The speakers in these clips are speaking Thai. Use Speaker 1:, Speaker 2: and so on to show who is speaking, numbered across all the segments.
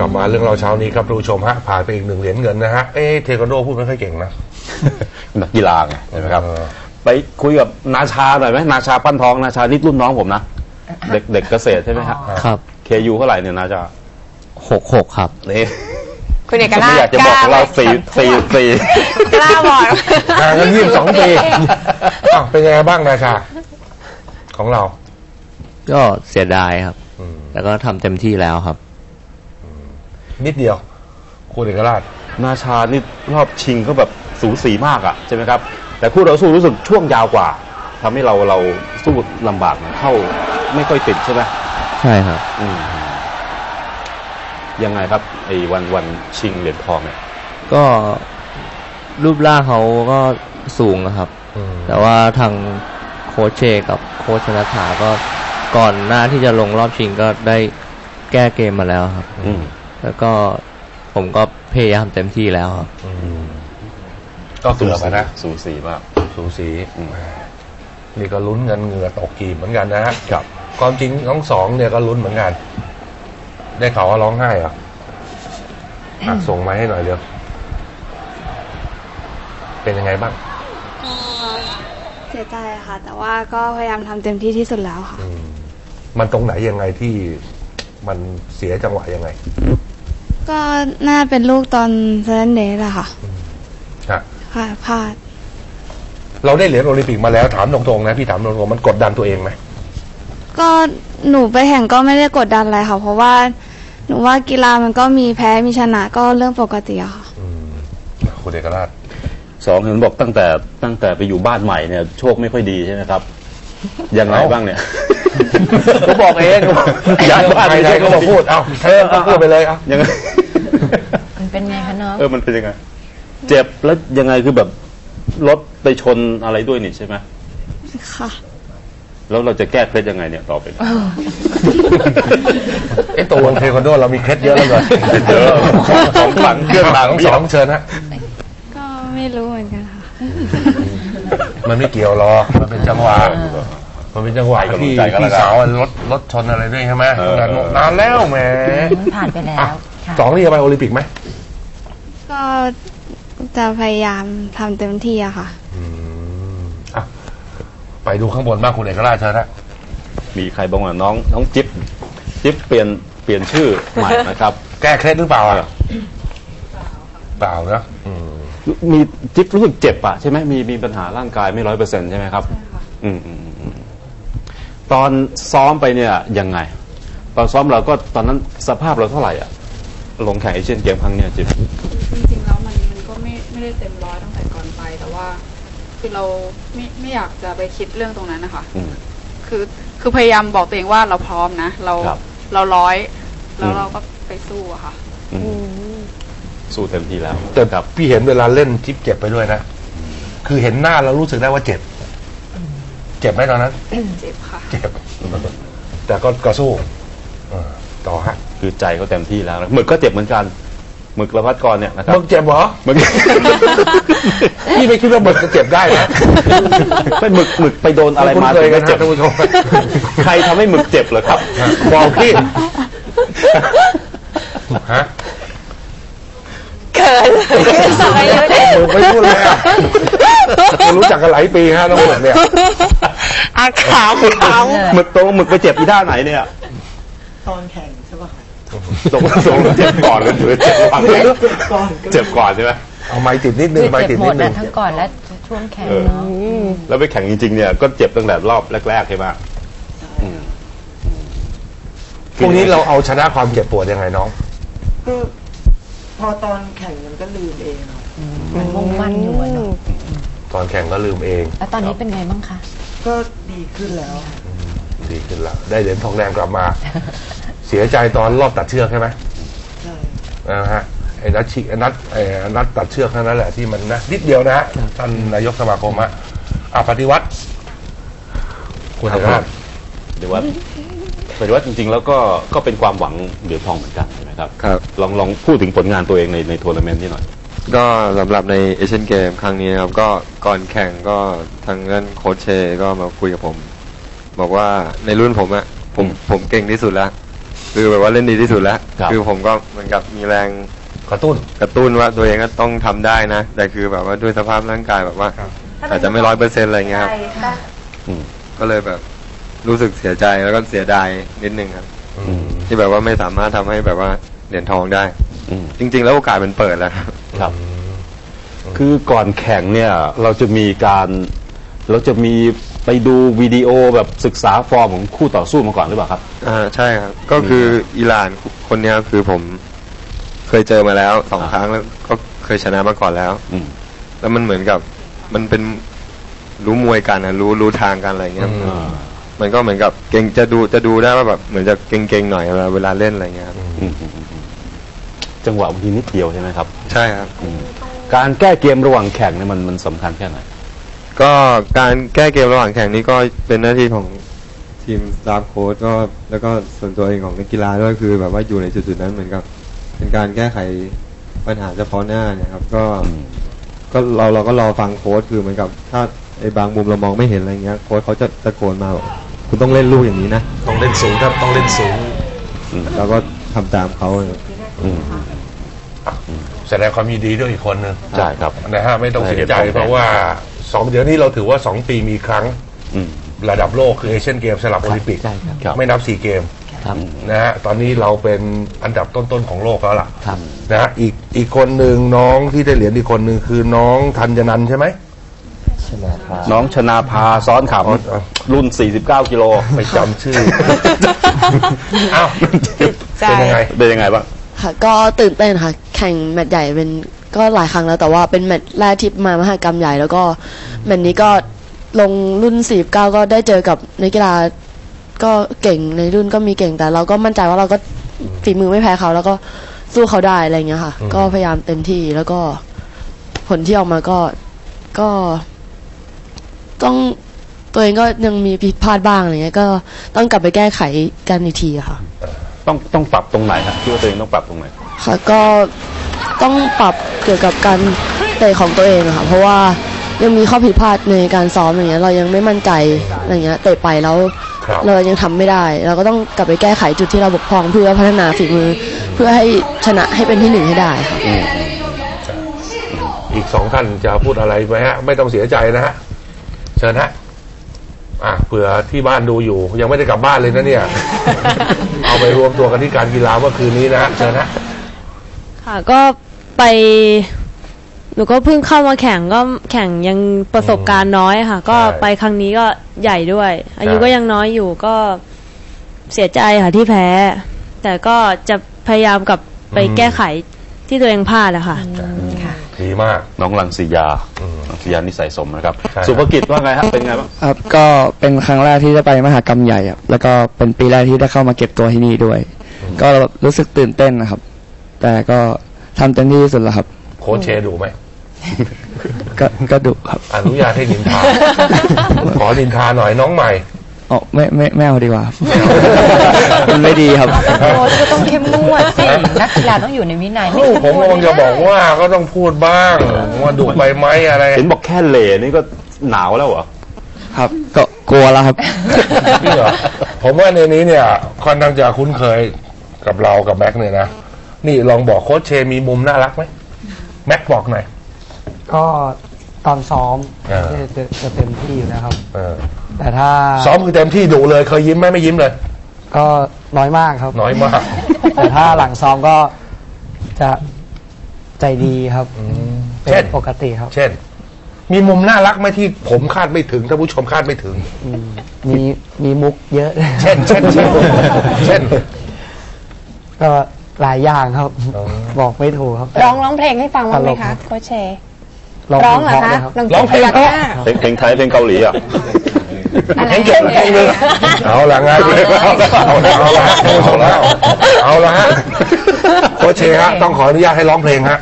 Speaker 1: กลับมาเรื่องเราเช้านี้ครับทุกผู้ชมฮะผ่านไปอีกหนึ่งเหรียญเงินนะฮะเอ๊ะเทควันโดพูดไม่ค่อยเก่งนะ
Speaker 2: นักกีฬาไงใช่ไหมครับ
Speaker 1: เออ
Speaker 2: ไปคุยกับนาชาหน่อยไหมนาชาปั้นทองนาชานี่รุ่นน้องผมนะเด็กเด็กเกษตรใช่ไหมครับ
Speaker 3: ครับ
Speaker 2: เคยูเท่าไหร่เนี่ยนาชา
Speaker 3: หกหกครับ
Speaker 2: นี่
Speaker 4: คุณเอก
Speaker 2: ไม่
Speaker 4: ราช
Speaker 2: อยากจะบอกของเราสี่สี่สี่
Speaker 4: กล้าบอก
Speaker 1: ห่างกันยี่สิบสองปีอ้าวเป็นไงบ้างนาชา ของเรา
Speaker 3: ก็เสียดายครับ
Speaker 1: อืม
Speaker 3: แล้วก็ทำเต็มที่แล้วครับ
Speaker 1: นิดเดียว คุณเอกราช
Speaker 2: นาชานี่รอบชิงก็แบบสูสีมากอะใช่ไหมครับ แต่คู่ต่อสู้รู้สึกช่วงยาวกว่าทำให้เราเราสู้ลำบากนะเข้าไม่ค่อยติดใช่ไหม
Speaker 3: ใช่ครับ
Speaker 2: อืมยังไงครับไอ้วันวันชิงเหรียญทองเนี่ย
Speaker 3: ก็รูปร่างเขาก็สูงนะครับ
Speaker 1: อืม
Speaker 3: แต่ว่าทางโค้ชเชกับโค้ชชนะถาก็ก่อนหน้าที่จะลงรอบชิงก็ได้แก้เกมมาแล้วครับ
Speaker 2: อืม
Speaker 3: แล้วก็ผมก็พยายามเต็มที่แล้วครับ
Speaker 1: อืมก็เกือบอะนะ
Speaker 2: สูสีมาก
Speaker 1: สูสี
Speaker 2: อืม
Speaker 1: นี่ก็ลุ้นเงินเหงื่อตกกีบเหมือนกันนะฮะ
Speaker 2: ครับ
Speaker 1: ความจริงทั้งสองเนี่ยก็ลุ้นเหมือนกัน ได้ข่าวว่าร้องไห้เหรออะส่งมาให้หน่อยเร็วเป็นยังไงบ้าง
Speaker 5: ก็เสียใจค่ะ แต่ว่าก็พยายามทำเต็มที่ที่สุดแล้วค่ะ
Speaker 1: อืมมันตรงไหนยังไงที่มันเสียจังหวะยังไง
Speaker 5: ก็น่าเป็นลูกตอนเซนเดสอะค่ะ
Speaker 1: ฮะ
Speaker 5: ค่ะพลาด
Speaker 1: เราได้เหรียญโอลิมปิกมาแล้วถามตรงๆนะพี่ถามตรงๆมันกดดันตัวเองไหม
Speaker 5: ก็หนูไปแข่งก็ไม่ได้กดดันอะไรค่ะ เพราะว่า หนูว่ากีฬามันก็มีแพ้มีชนะก็เรื่องปกติอะค่ะ
Speaker 1: อืมคุณเอกราช
Speaker 2: สองเห็นบอกตั้งแต่ตั้งแต่ไปอยู่บ้านใหม่เนี่ยโชคไม่ค่อยดีใช่ไหมครับยังไง
Speaker 1: เอ้า
Speaker 2: บ้างเนี่ยก็บอกเองย้ายบ้าน
Speaker 1: ใครๆก็มาพูด เอ้าเธอก็พูดไปเลยเอ้า
Speaker 2: ยังไง
Speaker 4: มัน เป็นไงคะน้อง
Speaker 2: เออมันเป็นยังไง เจ็บแล้วยังไงคือแบบรถไปชนอะไรด้วยนี่ใช่ไหม
Speaker 5: ค่ะ
Speaker 2: แล้วเราจะแก้เคล็ดยังไงเนี่ยต่อไป
Speaker 1: เอ๊ะตัววงเทควันโดเรามีเคล็ดเยอะแล้วเลย
Speaker 2: เยอะของขลังเครื่องราง
Speaker 1: ทั้งสองเชิญฮะ
Speaker 5: ก็ไม่รู้เหมือนกันค่ะ
Speaker 1: มันไม่เกี่ยวหรอกมันเป็นจังหวะมันเป็นจังหวะ
Speaker 2: ให้กำลัง
Speaker 1: ที่
Speaker 2: ใจกันแล้ว
Speaker 1: พี่
Speaker 2: กัน
Speaker 1: สาวรถรถชนอะไรด้วยใช่ไหม
Speaker 2: เออ
Speaker 1: นานแล้วแหม
Speaker 4: ผ่านไปแล้ว
Speaker 1: อะ
Speaker 4: ค่ะ
Speaker 1: สองนี่จะไปโอลิมปิกไหม
Speaker 5: ก็จะพยายามทำเต็มที่อะค่ะ
Speaker 1: อืมอะไปดูข้างบนบ้างคุณเอกราชเชิญนะ
Speaker 2: มีใครบ้างอะน้องน้องจิ๊บจิ๊บเปลี่ยนเปลี่ยนชื่อใหม่นะครับ
Speaker 1: แก้เคล็ดหรือเปล่าอะเปล่านะอืม
Speaker 2: มีจิ๊บรู้สึกเจ็บอะใช่ไหมมีมีปัญหาร่างกายไม่ร้อยเปอร์เซ็นต์ใช่ไหมครับ อืมอืมอืมอืมตอนซ้อมไปเนี่ยยังไง ตอนซ้อมเราก็ตอนนั้นสภาพเราเท่าไหร่อะลงแข่งเอเชียนเกมครั้งเนี้ยจิ๊บ
Speaker 6: คือเราไม่ไม่อยากจะไปคิดเรื่องตรงนั้นนะคะ
Speaker 2: อืม
Speaker 6: คือคือพยายามบอกตัวเองว่าเราพร้อมนะเรา
Speaker 2: ครับ
Speaker 6: เราร้อย แล้
Speaker 2: อื
Speaker 6: ว
Speaker 2: ม
Speaker 6: เราก็ไปสู้อะค่ะ
Speaker 2: อืมสู้เต็มที่แล้ว
Speaker 1: แต่
Speaker 2: ครับ
Speaker 1: พี่เห็นเวลาเล่นทิปเจ็บไปด้วยนะคือเห็นหน้าแล้วรู้สึกได้ว่าเจ็บ เจ็บไหมตอนนั้น
Speaker 6: เจ็บค่ะ
Speaker 1: เจ็บแต่ก็กระสู้เออต่อฮะ
Speaker 2: คือใจเขาเต็มที่แล้วนะหมึกก็เจ็บเหมือนกันห มึกละพัดกรเนี่ยนะครับ
Speaker 1: มึงเจ็บเหรอ
Speaker 2: หมึก
Speaker 1: พี่ไม่คิดว่ามึงจะเจ็บได้นะ
Speaker 2: ไม่หมึกหมึกไปโดนอะไรมา
Speaker 1: คุ้นเคย
Speaker 2: ถึง
Speaker 1: กั
Speaker 2: ได้
Speaker 1: น
Speaker 2: เจ็
Speaker 1: นะ
Speaker 2: บ
Speaker 1: ท่านผู้ชม
Speaker 2: ใครทำให้หมึกเจ็บเหรอครับ
Speaker 1: บอกพี่ฮะ
Speaker 4: เกินสมัยเยอะเลย
Speaker 1: มึงไม่พูดเลยอะเรารู้จักกันหลายปีฮะน้องหมึกเนี่ย
Speaker 4: อาขาวขาว
Speaker 2: หมึกตรงหมึกไปเจ็บอีท่าไหนเนี่ย
Speaker 7: ตอนแข่ง ใช่ป่ะ
Speaker 2: ตรงตรงเจ็บก่อนหรือเจ็บหลัง
Speaker 7: ก่อนก็
Speaker 2: เจ็บก่อนใช่ไหม
Speaker 1: เอาไม้ติดนิดนึง
Speaker 4: คือ
Speaker 1: ไม้
Speaker 4: เจ็
Speaker 1: ติ
Speaker 4: บ
Speaker 1: ด
Speaker 4: หม
Speaker 1: นิ
Speaker 4: ด
Speaker 1: ดนึ
Speaker 4: นะ
Speaker 1: ง
Speaker 4: ทั้งก่อนและช่วงแข่ง
Speaker 2: เออ
Speaker 4: เนาะ
Speaker 2: แล้วไปแข่งจริงๆเนี่ยก็เจ็บตั้งแต่รอบแรกๆใช่ไหมอืม
Speaker 1: พวกนี้เราเอาชนะความเจ็บปวดยังไงน้อง
Speaker 7: คือพอตอนแข่งมันก็ลืมเองครับ
Speaker 4: มันมุ่งมั่นอยู่อะเนาะ
Speaker 1: ตอนแข่งก็ลืมเอง
Speaker 4: แล้วตอนนี้เป็นไงบ้างคะ
Speaker 7: ก็ดีขึ้นแล้ว
Speaker 1: ดีขึ้นแล้ว ได้เหรียญทองแดงกลับมา เสียใจตอนรอบตัดเชือกใช่ไหม
Speaker 7: ใช่
Speaker 1: นะฮะไอ้นัดชิไอ้นัดไอ้นัดตัดเชือกเท่านั้นแหละที่มันนะนิดเดียวนะฮะท่านนายกสมาคมฮะอะปฏิวัติคุณ
Speaker 2: ครับ
Speaker 1: เอกราช
Speaker 2: เดี๋ยวว่าเดี๋ยวว่าจริงๆ แล้วก็ก็เป็นความหวังเหรียญทองเหมือนกันใช่ไหมครับ
Speaker 8: ครับ
Speaker 2: ลองลองพูดถึงผลงานตัวเองในในทัวร์นาเมนต์นี่หน่อย
Speaker 8: ก็สำหรับในเอเชียนเกมครั้งนี้นะครับก็ก่อนแข่งก็ทางด้านโค้ชเชก็มาคุยกับผม บอกว่าในรุ่นผมอะผม
Speaker 2: อืม
Speaker 8: ผมเก่งที่สุดแล้ว คือแบบว่าเล่นดีที่สุดแล้ว
Speaker 2: ครับ
Speaker 8: คือผมก็เหมือนกับมีแรง
Speaker 1: กระตุ้น
Speaker 8: กระตุ้นว่าตัวเองก็ต้องทำได้นะ แต่คือแบบว่าด้วยสภาพร่างกายแบบว่า
Speaker 1: ครับ
Speaker 8: อาจจะไม่ร้อยเปอร์เซ็นต์อะไรเงี้ยครับ
Speaker 2: อืม
Speaker 8: ก็เลยแบบรู้สึกเสียใจแล้วก็เสียดายนิดนึงครับ
Speaker 1: อืม
Speaker 8: ที่แบบว่าไม่สามารถทำให้แบบว่าเหรียญทองได้
Speaker 2: อืม
Speaker 8: จริง ๆ แล้วโอกาสมันเปิดแล้วครับ
Speaker 2: ครับ คือก่อนแข่งเนี่ยเราจะมีการเราจะมี ไปดูวิดีโอแบบศึกษาฟอร์มของคู่ต่อสู้มาก่อนหรือเปล่าครับ
Speaker 8: อ่าใช่ครับ ก็คืออิหร่านคนเนี้ยคือผมเคยเจอมาแล้วสอง
Speaker 2: อ่า
Speaker 8: ครั้งแล้วก็เคยชนะมาก่อนแล้ว
Speaker 2: อืม
Speaker 8: แล้วมันเหมือนกับมันเป็นรู้มวยกันนะรู้รู้ทางกันอะไรเงี้ย
Speaker 1: อืม
Speaker 8: มันก็เหมือนกับเก่งจะดูจะดูได้ว่าแบบเหมือนจะเก่งๆหน่อยเวลาเวลาเล่นอะไรเงี้ยครับ
Speaker 2: อืมอืมอืมอืมจังหวะบางทีนิดเดียวใช่ไหมครับ
Speaker 8: ใช่ครับ
Speaker 2: อืมการแก้เกมระหว่างแข่งเนี่ยมันมันสำคัญแค่ไหน
Speaker 8: ก็การแก้เกมระหว่างแข่งนี้ก็เป็นหน้าที่ของทีมสตาฟโค้ชก็แล้วก็ส่วนตัวเองของนักกีฬาด้วยคือแบบว่าอยู่ในจุดๆนั้นเหมือนกับเป็นการแก้ไขปัญหาเฉพาะหน้าเนี่ยครับ ก็
Speaker 2: อืม
Speaker 8: ก็เราเราก็รอฟังโค้ชคือเหมือนกับถ้าไอ้บางมุมเรามองไม่เห็นอะไรเงี้ยโค้ชเขาจะตะโกนมาบอกคุณต้องเล่นลูกอย่างนี้นะ
Speaker 1: ต้องเล่นสูงครับต้องเล่นสูง
Speaker 8: เราก็ทำตามเขาเลย
Speaker 2: อืม
Speaker 1: แสดงความยินดีด้วยอีกคนหนึ่ง
Speaker 2: ใช่ครับ
Speaker 1: นะฮะไม่ต้องเสียใจ
Speaker 2: ได้เหรียญทอง
Speaker 1: เพราะว่า สองเดี๋ยวนี้เราถือว่าสองปีมีครั้ง
Speaker 2: อืม
Speaker 1: ระดับโลกคือเอเชียนเกมสลับโอลิมปิก
Speaker 3: ใช่ครับ
Speaker 2: ครับ
Speaker 1: ไม่นับสี่เกม
Speaker 3: ครับ
Speaker 1: นะฮะตอนนี้เราเป็นอันดับต้นๆของโลกแล้วล่ะ
Speaker 3: ครับ
Speaker 1: นะฮะอีกอีกคนหนึ่งน้องที่ได้เหรียญอีกคนหนึ่งคือน้องธัญนันท์ใช่ไหม
Speaker 2: น้องชนาภาซ้อนข
Speaker 1: อ๋อำ
Speaker 2: รุ่น 49 กิโล
Speaker 1: ไม่จำชื่อ อ้าว เป็นยังไง
Speaker 2: เป็นยังไงบ้าง
Speaker 4: ค่ะก็ตื่นเต้นค่ะ แข่งแมตช์ใหญ่เป็น ก็หลายครั้งแล้วแต่ว่าเป็นแมตช์แรกที่มามหกรรมใหญ่แล้วก็แมตช์นี้ก็ลงรุ่น 49 ก็ได้เจอกับนักกีฬาก็เก่งในรุ่นก็มีเก่งแต่ เราก็มั่นใจว่าเราก็ฝีมือไม่แพ้เขา แล้วก็สู้เขาได้อะไรเงี้ยค่ะ
Speaker 1: อืม
Speaker 4: ก็พยายามเต็มที่แล้วก็ผลที่ออกมาก็ก็ ต้องตัวเองก็ยังมีผิดพลาดบ้างอะไรเงี้ยก็ต้องกลับไปแก้ไขกันอีกทีอะค่ะ
Speaker 2: ต้องต้องปรับตรงไหนครับคิดว่าตัวเองต้องปรับตรงไหน
Speaker 4: ค่ะก็ ต้องปรับเกี่ยวกับการเตะของตัวเองอะค่ะเพราะว่ายังมีข้อผิดพลาดในการซ้อมอย่างเงี้ย เรายังไม่มั่นใจอะไรเงี้ยเตะไปแล้ว
Speaker 1: ครับ
Speaker 4: เรายังทำไม่ได้ เราก็ต้องกลับไปแก้ไขจุดที่เราบกพร่องเพื่อพัฒนาฝีมือ เพื่อให้ชนะให้เป็นที่หนึ่งให้ได้ค่ะ
Speaker 2: อืม
Speaker 1: อีกสองท่านจะพูดอะไรไหมฮะ ไม่ต้องเสียใจนะฮะเชิญฮะอะเผื่อที่บ้านดูอยู่ ยังไม่ได้กลับบ้านเลยนะเนี่ย เอาไปรวมตัวกันที่การกีฬาเมื่อคืนนี้นะฮะเชิญฮะ
Speaker 9: ค่ะก็ ไป หนูก็เพิ่งเข้ามาแข่งก็แข่งยังประสบการณ์น้อยค่ะ ก็
Speaker 1: ใช่
Speaker 9: ไปครั้งนี้ก็ใหญ่ด้วย อายุ
Speaker 1: ใช่
Speaker 9: ก็ยังน้อยอยู่ก็เสียใจค่ะที่แพ้ แต่ก็จะพยายามกลับไปแก้ไขที่ตัวเองพลาดอะค่ะ
Speaker 1: ดีมาก
Speaker 2: น้องลังสียา
Speaker 1: อืม
Speaker 2: ลังสียานิสัยสมนะครับ
Speaker 1: ใช่ครับ
Speaker 2: สุภกิจว่าไงครับเป็นไงบ้าง
Speaker 10: ครับก็เป็นครั้งแรกที่ได้ไปมหากรรมใหญ่ครับแล้วก็เป็นปีแรกที่ได้เข้ามาเก็บตัวที่นี่ด้วย ก็รู้สึกตื่นเต้นนะครับ แต่ก็ ทำเต็มที่ที่สุดแล้วครับ
Speaker 1: โค้ชเชย์ดูไหม
Speaker 10: ก็ก็ดุครับ
Speaker 1: อนุญาตให้นินทา ขอนินทาหน่อยน้องใหม่
Speaker 10: อ๋อไม่ไม่ไม่เอาดีกว่าครับมันไม่ดีครับ
Speaker 11: โค้ชก็ต้องเข้มงวดสินักกีฬาต้องอยู่ในวินัยไผ
Speaker 1: มกำลังจะบอกว่าก็ต้องพูดบ้างว่าดุไปไหมอะไร
Speaker 2: เห็นบอกแค่เหล่นี่ก็หนาวแล้วเหรอ
Speaker 10: ครับ ก็กลัวแล้วครับ
Speaker 1: จริงเหรอผมว่าในนี้เนี่ยค่อนข้างจะคุ้นเคยกับเรากับแม็กเนี่ยนะ นี่ลองบอกโค้ชเชมีมุมน่ารักไหมแม็กบอกหน่อย
Speaker 12: ก็ตอนซ้อม
Speaker 1: เออ
Speaker 12: จะจะจะเต็มที่อยู่นะครับ
Speaker 1: เออ
Speaker 12: แต่ถ้า
Speaker 1: ซ้อมคือเต็มที่ดุเลยเคยยิ้มไหมไม่ยิ้มเลย
Speaker 12: ก็น้อยมากครับ
Speaker 1: น้อยมาก
Speaker 12: แต่ถ้าหลังซ้อมก็จะใจดีครับเป็
Speaker 1: เช่น
Speaker 12: นปกติครับ
Speaker 1: เช่น มีมุมน่ารักไหมที่ผมคาดไม่ถึงท่านผู้ชมคาดไม่ถึง
Speaker 12: อืมมีมีมุกเยอะ
Speaker 1: เช่น เช่น เช่น เช่น
Speaker 12: ก็ หลายอย่างครับบอกไม่ถูกครับ
Speaker 11: ร้องร้องเพลงให้ฟังบ้างไหมคะ
Speaker 12: ตลก
Speaker 11: โค้ชเช
Speaker 12: ร้อง
Speaker 11: ร้องเหรอ
Speaker 12: เพล
Speaker 11: คะ
Speaker 12: งเพราะด้วยครับ
Speaker 11: ลอง
Speaker 1: ร้องเพลง
Speaker 11: พยัก
Speaker 1: เพราะ
Speaker 11: หน้า
Speaker 2: เพลงเพลงไทยเพลงเกาหลีอะ
Speaker 1: เพลงเก่งเพลงนึงเอาละงานเอาละเอาละเอาละเอาละฮะโคชเชฮะต้องขออนุญาตให้ร้องเพลงฮะ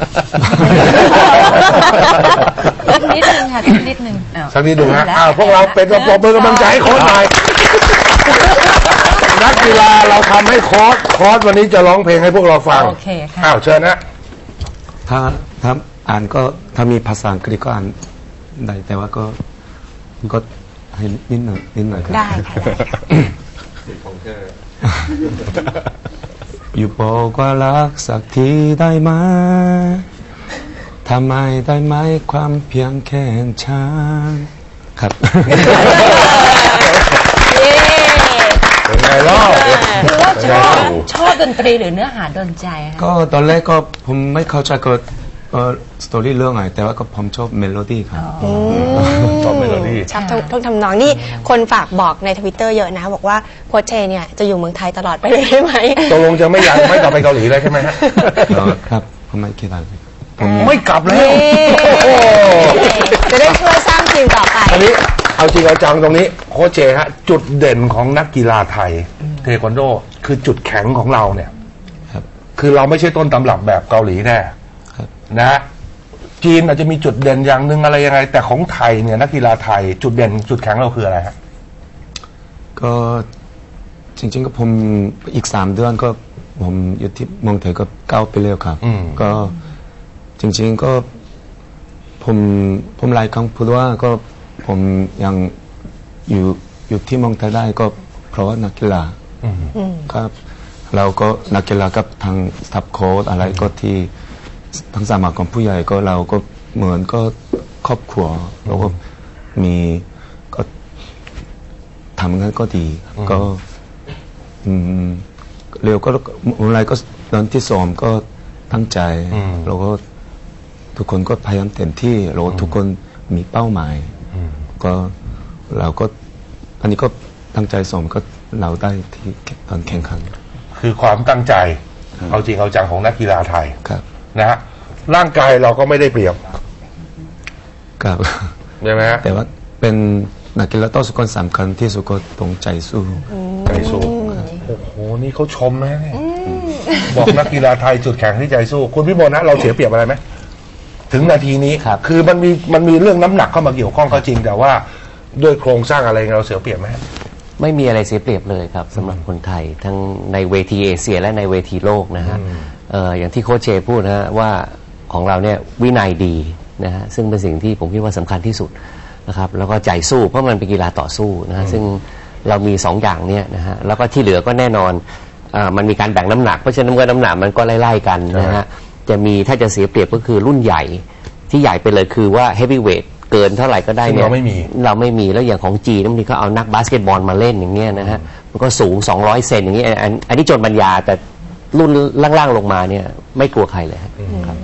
Speaker 11: สักนิดนึงค่ะสักนิดนึงอ้าว
Speaker 1: สักนิดหนึ่งฮะ อ้าว พวกเราเป็นกระปรบมือกำลังใจให้โค้ชหน่อย นักกีฬาเราทำให้โค้ชโค้ชวันนี้จะร้องเพลงให้พวกเราฟัง
Speaker 11: โอเคค่ะ
Speaker 1: อ้าวเชิญนะ
Speaker 13: ถ้าถ้าอ่านก็ถ้ามีภาษาอังกฤษก็อ่านได้แต่ว่าก็ก็ให้นิดหน่อยนิดหน่อยครับ
Speaker 11: ได้ค่ะได้ค่ะ
Speaker 8: สิทธิ์ของเธอ
Speaker 13: อยู่บอกว่ารักสักทีได้ไหมทำไมได้ไหมความเพียงแค่ฉันครับ
Speaker 1: เป็นไงเล่า
Speaker 11: หรือว่าชอบชอบดนตรีหรือเนื้อหาดนใจคะ
Speaker 13: ก็ตอนแรกก็ผมไม่เข้าใจก็เออสตอรี่เรื่องอะไรแต่ว่าก็ผมชอบเมโลดี้ครับ
Speaker 1: ชอบเมโลดี้
Speaker 14: ชอบทุกทุกทำนองนี่คนฝากบอกในทวิตเตอร์เยอะนะ บอกว่าโคชเชเนี่ยจะอยู่เมืองไทยตลอดไปเลยได้ไหม
Speaker 1: ตกลงจะไม่อยากไม่กลับไปเกาหลีแล้วใช่ไหมฮะ
Speaker 13: เออครับผมไม่คิดอะไรผม
Speaker 1: ไม่กลับแล้ว
Speaker 14: เย้
Speaker 1: โอ้โห
Speaker 14: จะได้ช่วยสร้างทีมต่อไป
Speaker 1: อันนี้ เอาจริงเอาจังตรงนี้โค้ชเจฮะจุดเด่นของนักกีฬาไทย เทควันโด คือจุดแข็งของเราเนี่ย
Speaker 13: ครับ
Speaker 1: คือเราไม่ใช่ต้นตำรับแบบเกาหลีแน่
Speaker 13: ครับ
Speaker 1: นะฮะจีนอาจจะมีจุดเด่นอย่างหนึ่งอะไรยังไง แต่ของไทยเนี่ยนักกีฬาไทย จุดเด่นจุดแข็งเราคืออะไรฮะ
Speaker 13: ก็จริงๆก็ผมอีกสามเดือนก็ผมอยู่ที่เมืองไทยก็เก้าไปแล้วครับ
Speaker 1: อืม
Speaker 13: ก็จริงๆก็ผมผมหลายครั้งพูดว่าก็ ผมยังอยู่อยู่ที่เมืองไทยได้ก็เพราะว่านักกีฬา
Speaker 1: อืม
Speaker 13: ครับ เราก็นักกีฬากับทางสตาฟโค้ชอะไรก็ที่ทั้งสามาของผู้ใหญ่ก็เราก็เหมือนก็ครอบครัวเราก็มีก็ทำงานก็ดี
Speaker 1: อืม
Speaker 13: ก็อืมเร็วก็อะไรก็ตอนที่ซ้อมก็ตั้งใจเราก็ทุกคนก็พยายามเต็มที่เราก็ทุกคนมีเป้าหมาย ก็เราก็อันนี้ก็ตั้งใจซ้อมก็เราได้ที่ตอนแข่งขัน
Speaker 1: คือความตั้งใจ เอาจริงเอาจังของนักกีฬาไทย
Speaker 13: ครับ
Speaker 1: นะฮะร่างกายเราก็ไม่ได้เปรียบ
Speaker 13: ครับ
Speaker 1: ใช่ไหมฮะ
Speaker 13: แต่ว่าเป็นนักกีฬาต้องสุกคนสำคัญที่สุดก็ตรงใจสู้
Speaker 1: ใจสู้โอ้โหนี่เขาชมนะเนี่ยบอกนักกีฬาไทยจุดแข็งที่ใจสู้ คุณพี่บนฮะเราเสียเปรียบอะไรไหม ถึงนาทีนี้คือมันมีมันมีเรื่องน้ำหนักเข้ามาเกี่ยวข้องก็จริง แต่ว่าด้วยโครงสร้างอะไรเราเสียเปรียบไหม
Speaker 15: ไม่มีอะไรเสียเปรียบเลยครับสำหรับคนไทย ทั้งในเวทีเอเชียและในเวทีโลกนะฮะเอ่ออย่างที่โค้ชเชพูดนะฮะว่าของเราเนี่ยวินัยดีนะฮะซึ่งเป็นสิ่งที่ผมคิดว่าสำคัญที่สุดนะครับแล้วก็ใจสู้เพราะมันเป็นกีฬาต่อสู้นะฮะซึ่งเรามีสองอย่างเนี่ยนะฮะแล้วก็ที่เหลือก็แน่นอนเออมันมีการแบ่งน้ำหนักเพราะฉะนั้นก็น้ำหนักมันก็ไล่ๆกันนะฮะ จะมีถ้าจะเสียเปรียบก็คือรุ่นใหญ่ที่ใหญ่ไปเลยคือว่าเฮฟวีเวทเกินเท่าไหร่ก็ได้
Speaker 1: ซึ่ง
Speaker 15: เนี่ย
Speaker 1: เราไม่มี
Speaker 15: เราไม่มีแล้วอย่างของจีนบางทีก็เอานักบาสเกตบอลมาเล่นอย่างเงี้ยนะฮะมันก็สูง 200 เซนอย่างเงี้ยอันอันนี้โจนปัญญาแต่รุ่นล่างๆลงมาเนี่ยไม่กลัวใครเลยฮะครับ